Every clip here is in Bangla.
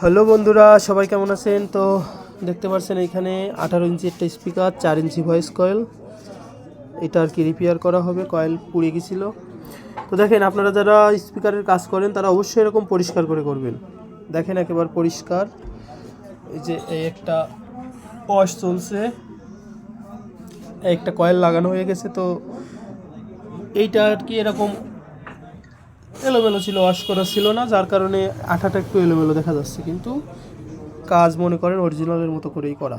হ্যালো বন্ধুরা, সবাই কেমন আছেন? তো দেখতে পাচ্ছেন এখানে আঠারো ইঞ্চি একটা স্পিকার, চার ইঞ্চি ভয়েস কয়েল। এটা আর কি রিপেয়ার করা হবে, কয়েল পুড়ে গেছিল। তো দেখেন, আপনারা যারা স্পিকারের কাজ করেন, তারা অবশ্যই এরকম পরিষ্কার করে করবেন। দেখেন একেবারে পরিষ্কার। এই যে এই একটা ওয়াশ চলছে। একটা কয়েল লাগানো হয়ে গেছে, তো এইটা আর কি এরকম এলোমেলো ছিল ওয়াশ করা ছিল না, যার কারণে আঠাটা একটু এলোমেলো দেখা যাচ্ছে, কিন্তু কাজ মনে করেন অরিজিনালের মতো করেই করা।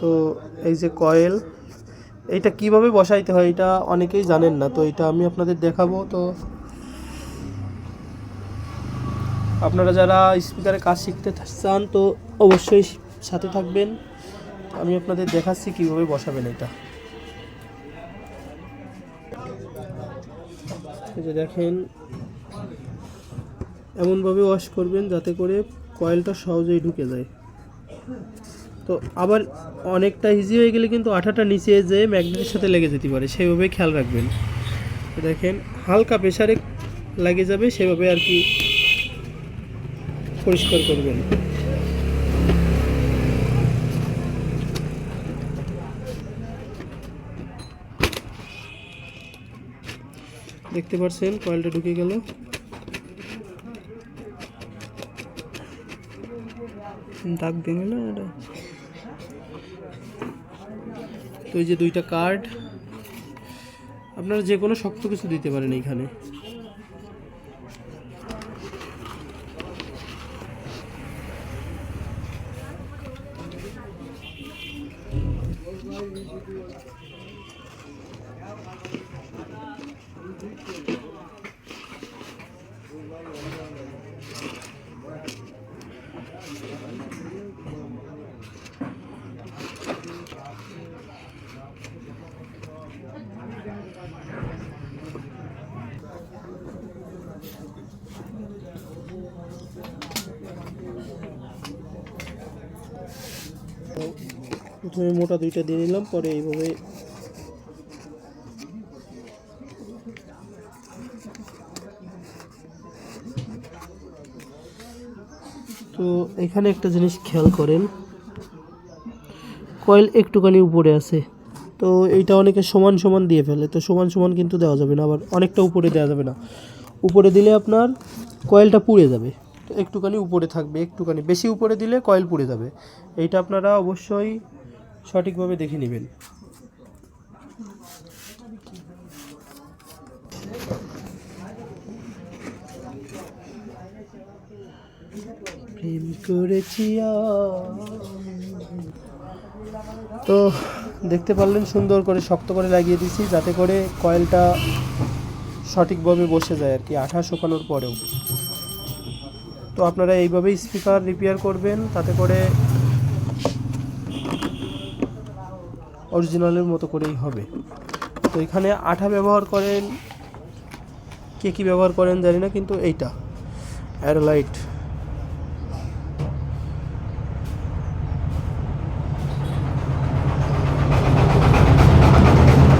তো এই যে কয়েল এইটা কীভাবে বসাইতে হয় এটা অনেকেই জানেন না, তো এটা আমি আপনাদের দেখাবো, তো আপনারা যারা স্পিকারে কাজ শিখতে চান, তো অবশ্যই সাথে থাকবেন। আমি আপনাদের দেখাচ্ছি কীভাবে বসাবেন এটা। যে দেখেন, এমনভাবে ওয়াশ করবেন যাতে করে কয়েলটা সহজেই ঢুকে যায়। তো আবার অনেকটা ইজি হয়ে গেলে কিন্তু আঠাটা নিচে যে ম্যাগনেটের সাথে লেগে যেতে পারে, সেইভাবে খেয়াল রাখবেন। দেখেন, হালকা প্রেশারে লাগে যাবে সেভাবে আর কি পরিষ্কার করবেন। দেখতে পাচ্ছেন কয়েলটা ঢুকে গেল। দাগ দেবে না এটা। তো এই যে দুইটা কার্ড, আপনারা যে কোনো শক্ত কিছু দিতে পারেন এইখানে। তো প্রথমে মোটা দুইটা দিয়ে নিলাম পরে এইভাবে তো এখানে একটা জিনিস খেয়াল করেন, কয়েল একটুখানি উপরে আছে, তো এইটা অনেকে সমান সমান দিয়ে ফেলে, তো সমান সমান কিন্তু দেওয়া যাবে না, আবার অনেকটা উপরে দেওয়া যাবে না। উপরে দিলে আপনার কয়েলটা পুড়ে যাবে, তো একটুখানি উপরে থাকবে, একটুখানি, বেশি উপরে দিলে কয়েল পুড়ে যাবে। এইটা আপনারা অবশ্যই সঠিকভাবে দেখে নেবেন প্রেম করেছি। তো দেখতে পারলেন, সুন্দর করে শক্ত করে লাগিয়ে দিছি যাতে করে কয়েলটা সঠিকভাবে বসে যায় আর কি, আঠা শুকানোর পরেও তো আপনারা এইভাবেই স্পিকার রিপেয়ার করবেন, তাতে করে অরিজিনালের মতো করেই হবে। তো এখানে আঠা ব্যবহার করেন, কে কী ব্যবহার করেন জানি না, কিন্তু এইটা অ্যারোলাইট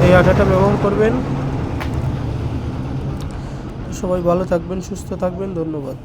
এই আঠাটা ব্যবহার করবেন। সবাই ভালো থাকবেন, সুস্থ থাকবেন, ধন্যবাদ।